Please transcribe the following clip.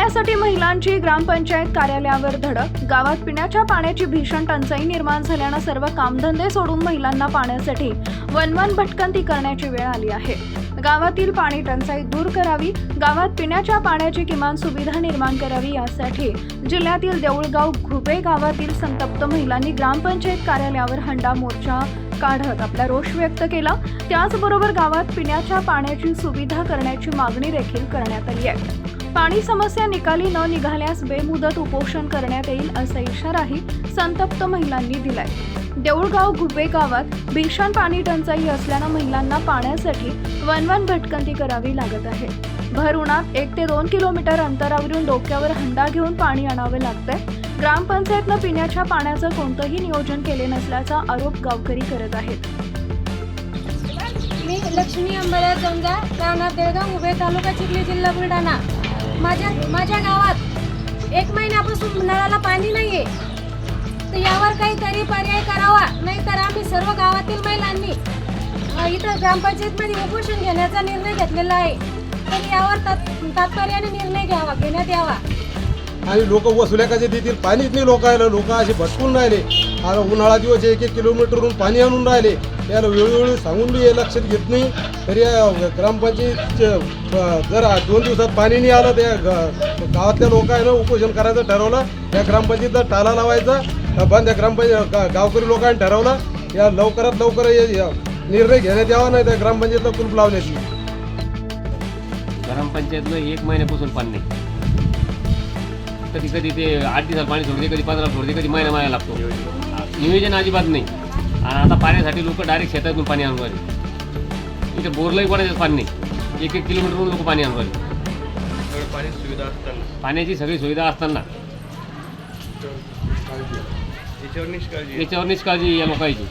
पाण्यासाठी महिलांची ग्रामपंचायत कार्यालयावर धडक गावात पिण्याच्या पाण्याची भीषण टंचाई निर्माण झाल्यानं सर्व कामधंदे सोडून महिलांना पाण्यासाठी वनवन भटकंती करण्याची वेळ आली आहे. गावातील पाणी टंचाई दूर करावी गावात पिण्याच्या पाण्याची किमान सुविधा निर्माण करावी यासाठी जिल्ह्यातील देऊळगाव घुबे गावातील संतप्त महिलांनी ग्रामपंचायत कार्यालयावर हंडा मोर्चा काढत आपला रोष व्यक्त केला. त्याचबरोबर गावात पिण्याच्या पाण्याची सुविधा करण्याची मागणी देखील करण्यात आली आहे. पाणी समस्या निकाली न निघाल्यास बेमुदत उपोषण करण्यात येईल असा इशाराही संतप्त महिलांनी दिलाय. देऊळगाव घुबे गावात भीषण पाणी टंचाई असल्यानं महिलांना पाण्यासाठी वनवन भटकंती करावी लागत आहे. भर उन्हात एक ते दोन किलोमीटर अंतरावरून डोक्यावर हंडा घेऊन पाणी आणावं लागतंय. ग्रामपंचायतनं पिण्याच्या पाण्याचं कोणतंही नियोजन केले नसल्याचा आरोप गावकरी करत आहेत. मी लक्ष्मी अंबादास जमजा राहणार देळगाव उभे तालुका चिखली जिल्हा बुलढाणा. माझ्या माझ्या गावात एक महिन्यापासून नळाला पाणी नाही आहे तर यावर काहीतरी पर्याय करावा नाहीतर आम्ही सर्व गावातील महिलांनी इथं ग्रामपंचायतमध्ये उपोषण घेण्याचा निर्णय घेतलेला आहे. तर यावर तात- तात्पर्याने निर्णय घ्यावा घेण्यात यावा. आणि लोक वसुल्या कसे देतील? पाणीच नाही लोक आलं लोक असे भटकून राहिले. आता उन्हाळा दिवस एक एक किलोमीटरवरून पाणी आणून राहिले. याला वेळोवेळी सांगून बी हे लक्षात घेत नाही. तरी या ग्रामपंचायत जर दोन दिवसात पाणी नाही आलं त्या गावातल्या लोकांना उपोषण करायचं ठरवलं. त्या ग्रामपंचायतीचा टाला लावायचा. बंद या ग्रामपंचायत गावकरी लोकांनी ठरवलं. या लवकरात लवकर निर्णय घेण्यात यावा नाही त्या ग्रामपंचायतला कुलूप लावण्याची. ग्रामपंचायतनं एक महिन्यापासून पाणी नाही. कधी कधी ते आठ दिवसात पाणी सोडते कधी पंधरा सोडते कधी महिना महिना लागतो. नियोजन अजिबात नाही. आणि आता पाण्यासाठी लोक डायरेक्ट शेतातून पाणी आणून राहिले. इथे बोरलाही कोणाचं पाणी नाही. एक एक किलोमीटरवरून लोक पाणी आणून राहिले. पाणी सुविधा असताना. पाण्याची सगळी सुविधा असताना. याच्यावर निष्काळजी आहे. याच्यावर निष्काळजी या लोकांची.